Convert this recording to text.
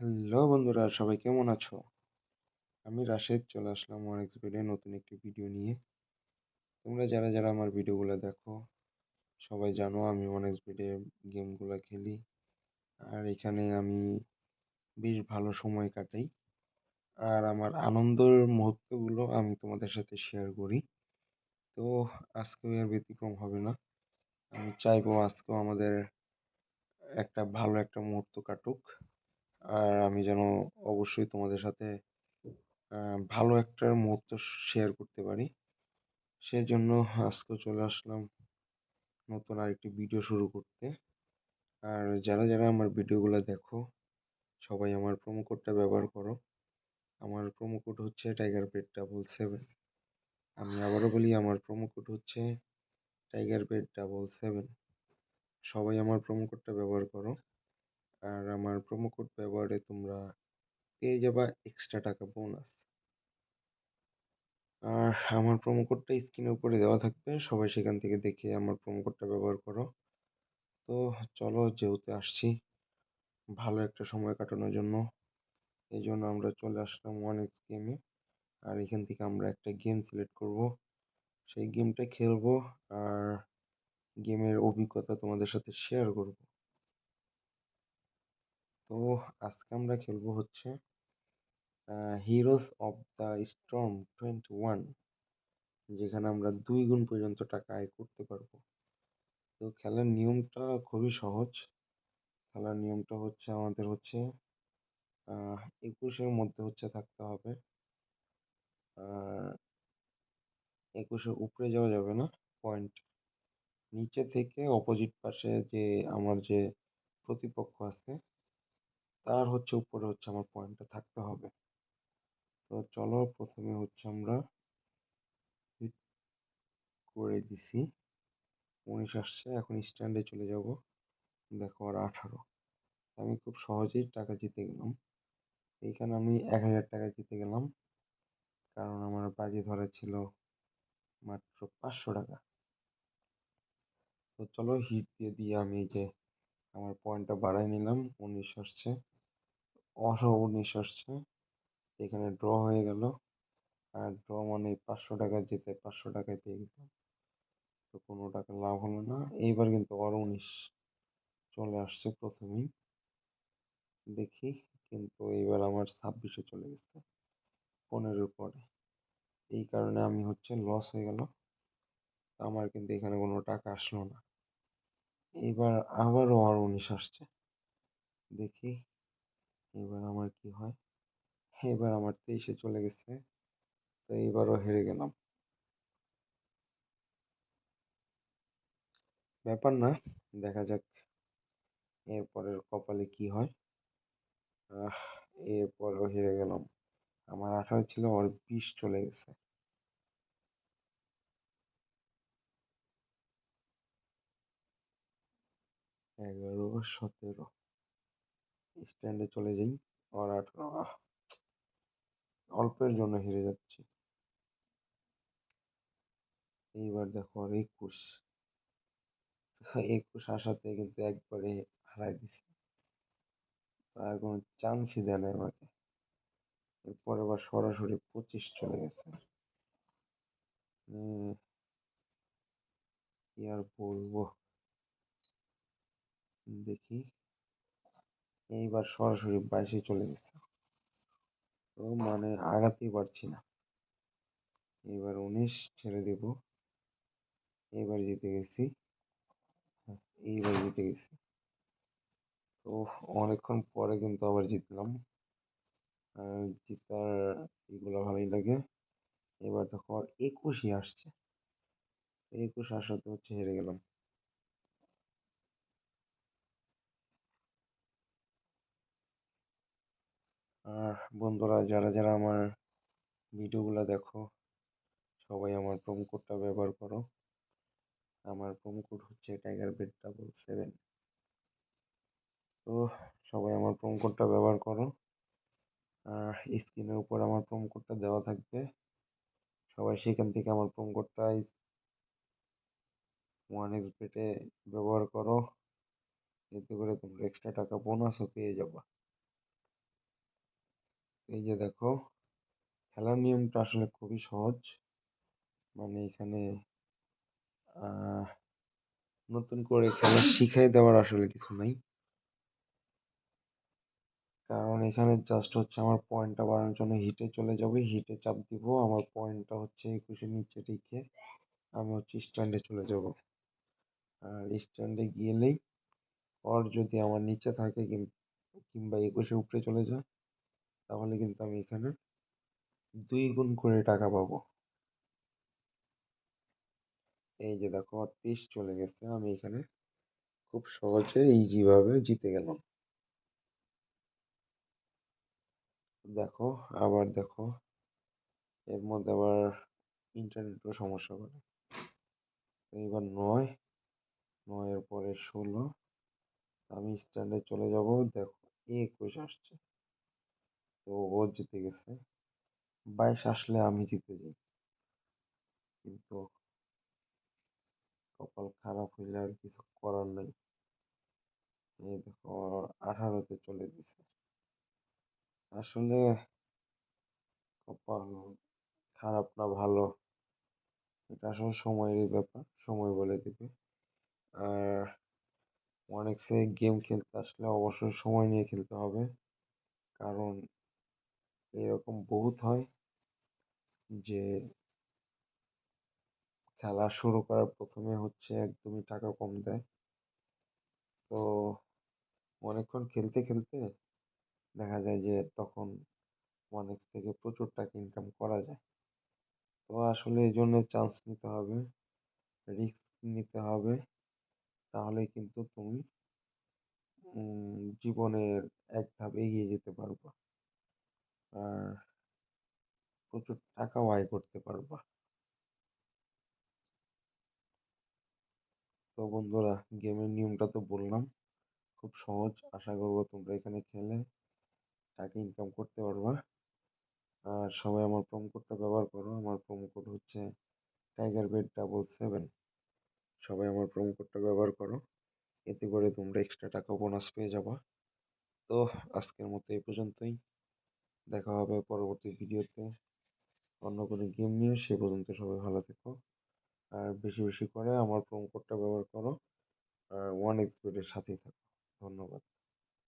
Hello বন্ধুরা, সবাই কেমন আছো? আমি রাশেদ, চলে আসলাম ওয়ান এক্সপেডে নতুন একটি ভিডিও নিয়ে। তোমরা যারা যারা আমার ভিডিওগুলো দেখো, সবাই জানো আমি ওয়ান এক্সপেডে গেমগুলো খেলি। আর এখানে আমি বেশ ভালো সময় কাটাই। আর আমার আনন্দের মুহূর্তগুলো আমি তোমাদের সাথে শেয়ার করি। তো আজকেও এর ব্যতিক্রম হবে না। আমি চাইব আজকেও আমাদের একটা ভালো একটা মুহূর্ত কাটুক। আর আমি যেন অবশ্যই তোমাদের সাথে ভালো একটা মুহূর্ত শেয়ার করতে পারি। সেজন্য আজকে চলে আসলাম নতুন আরেকটি ভিডিও শুরু করতে। আর যারা যারা আমার ভিডিওগুলো দেখো, সবাই আমার প্রোমো কোডটা ব্যবহার করো। আমার প্রোমো কোড হচ্ছে টাইগার পেট ডাবল সেভেন আমি আবারও বলি, আমার প্রোমো কোড হচ্ছে টাইগার পেট ডাবল সেভেন সবাই আমার প্রোমো কোডটা ব্যবহার করো। আর আমার প্রোমো কোড ব্যবহারে তোমরা পেয়ে যাবা এক্সট্রা টাকা বোনাস আর আমার প্রোমো কোডটা স্ক্রিনের উপরে দেওয়া থাকবে, সবাই সেখান থেকে দেখে আমার প্রোমো কোডটা ব্যবহার করো। তো চলো যেহেতু আসছি, ভালো একটা সময় কাটানোর জন্য, এই জন্য আমরা চলে আসলাম ওয়ান এক্স গেমে আর এখান থেকে আমরা একটা গেম সিলেক্ট করব। সেই গেমটা খেলব আর গেমের অভিজ্ঞতা তোমাদের সাথে শেয়ার করব। তো আজকে আমরা খেলব হচ্ছে Heroes of the Storm twenty one যেখানে আমরা দুই গুণ পর্যন্ত টাকা আয় করতে পারব। তো খেলার নিয়মটা খুবই সহজ। খেলার নিয়মটা হচ্ছে আমাদের হচ্ছে একুশের মধ্যে হচ্ছে থাকতে হবে। একুশের উপরে যাওয়া যাবে না পয়েন্ট নিচে থেকে অপোজিট পাশে যে, আমার যে প্রতিপক্ষ আছে তার হচ্ছে উপরে হচ্ছে আমার পয়েন্টটা থাকতে হবে। তো চলো প্রথমে হচ্ছে আমরা করে দিছি। উনিশ আসছে, এখন স্ট্যান্ডে চলে যাব। দেখো আর আঠারো। আমি খুব সহজেই টাকা জিতে গেলাম। এইখানে আমি এক হাজার টাকা জিতে গেলাম। কারণ আমার বাজি ধরা ছিল মাত্র পাঁচশো টাকা। তো চলো হিট দিয়ে দিয়ে আমি যে আমার পয়েন্টটা বাড়াই নিলাম। উনিশ আসছে। অস উনিশ আসছে এখানে ড্র হয়ে গেল। আর ড্র মানে পাঁচশো টাকা যেতে পাঁচশো টাকায় পেয়ে তো কোনো টাকা লাভ হলো না। এইবার কিন্তু আরও উনিশ চলে আসছে প্রথমেই। দেখি, কিন্তু এইবার আমার ছাব্বিশে চলে গেছে পনেরোর পরে। এই কারণে আমি হচ্ছে লস হয়ে গেল। আমার কিন্তু এখানে কোনো টাকা আসলো না। এবার আবারও আর উনিশ আসছে। দেখি এবার আমার কি হয়? এবার আমার তেইশে চলে গেছে, তো এইবারও হেরে গেলাম। ব্যাপার না, দেখা যাক এরপরের কপালে কি হয়। এরপরও হেরে গেলাম। আমার আঠারো ছিল ওর বিশ চলে গেছে। এগারো, সতেরো। স্ট্যান্ডে চলে যাই। আঠারো অল্পের জন্য হেরে যাচ্ছি। এইবার দেখো আর একুশ। একুশ আসাতে কিন্তু একবারে হারাই দিছি। আর কোনো চান্সই দেয় না আমাকে। এরপর আবার সরাসরি পঁচিশ চলে গেছে। কি আর বলব? দেখি। এইবার সরাসরি বাইশে চলে গেছে। তো মানে আগাতেই পারছি না। এবার উনিশ ছেড়ে দেব। এবার জিতে গেছি। এইবার জিতে গেছি। তো অনেকক্ষণ পরে কিন্তু আবার জিতলাম। জিতার এগুলো ভালোই লাগে। এবার দেখো, আর একুশই আসছে। একুশ আসাতে হচ্ছে হেরে গেলাম। আর বন্ধুরা, যারা যারা আমার ভিডিওগুলো দেখো, সবাই আমার প্রোমো কোডটা ব্যবহার করো। আমার প্রোমো কোড হচ্ছে টাইগার বেড ডাবল সেভেন তো সবাই আমার প্রোমো কোডটা ব্যবহার করো। আর স্ক্রিনের উপর আমার প্রোমো কোডটা দেওয়া থাকবে। সবাই সেখান থেকে আমার প্রোমো কোডটা ওয়ান এক্স বেটে ব্যবহার করো। এতে করে তোমরা এক্সট্রা টাকা বোনাসও পেয়ে যাবা। এই যে দেখো, খেলার নিয়মটা আসলে খুবই সহজ। মানে এখানে নতুন করে খেলা শিখাই দেওয়ার আসলে কিছু নাই। কারণ এখানে জাস্ট হচ্ছে আমার পয়েন্টটা বাড়ানোর জন্য হিটে চলে যাবে। হিটে চাপ দিব, আমার পয়েন্টটা হচ্ছে একুশে নিচে রেখে আমি হচ্ছে স্ট্যান্ডে চলে যাব। আর স্ট্যান্ডে গেলেই ওর যদি আমার নিচে থাকে কিংবা একুশে উপরে চলে যায় তাহলে কিন্তু আমি এখানে দুই গুণ করে টাকা পাবো। এই যে দেখো, তেইশ চলে গেছে। আমি এখানে খুব সহজে ইজি ভাবে জিতে গেলাম। দেখো, আবার দেখো, এর মধ্যে আবার ইন্টারনেটের সমস্যা করে। এইবার নয়, নয়ের পরে ষোলো। আমি স্ট্যান্ডে চলে যাব। দেখো, একুশ আসছে। তো ও জিতে গেছে। বাইশ আসলে আমি জিতে যাই। কিন্তু কপাল খারাপ হইলে আর কিছু করার নেই। এই দেখো, আঠারোতে চলে গেছে। আসলে কপাল খারাপ না ভালো। এটা আসলে সময়েরই ব্যাপার, সময় বলে দিবে। আর অনেক গেম খেলতে আসলে অবশ্যই সময় নিয়ে খেলতে হবে। কারণ এরকম বহুত হয় যে খেলা শুরু করার প্রথমে হচ্ছে একদমই টাকা কম দেয়। তো অনেকক্ষণ খেলতে খেলতে দেখা যায় যে তখন অনেক থেকে প্রচুর টাকা ইনকাম করা যায়। তো আসলে এই জন্য চান্স নিতে হবে রিস্ক নিতে হবে তাহলে কিন্তু তুমি জীবনের এক ধাপ এগিয়ে যেতে পারবা। আর প্রচুর টাকাও আয় করতে পারবা। তো বন্ধুরা, গেমের নিয়মটা তো বললাম। খুব সহজ। আশা করব তোমরা এখানে খেলে টাকা ইনকাম করতে পারবা। আর সবাই আমার প্রোমো কোডটা ব্যবহার করো। আমার প্রোমো কোড হচ্ছে টাইগার বেড ডাবল সেভেন সবাই আমার প্রোমো কোডটা ব্যবহার করো। এতে করে তোমরা এক্সট্রা টাকা বোনাস পেয়ে যাবা। তো আজকের মতো এই পর্যন্তই। দেখা হবে পরবর্তী ভিডিওতে। অন্য কোনো গেম নিয়ে সে পর্যন্ত সবাই ভালো থেকো। আর বেশি বেশি করে আমার প্রোমো কোডটা ব্যবহার করো। আর ওয়ান এক্সপিডের সাথেই থাকো। ধন্যবাদ।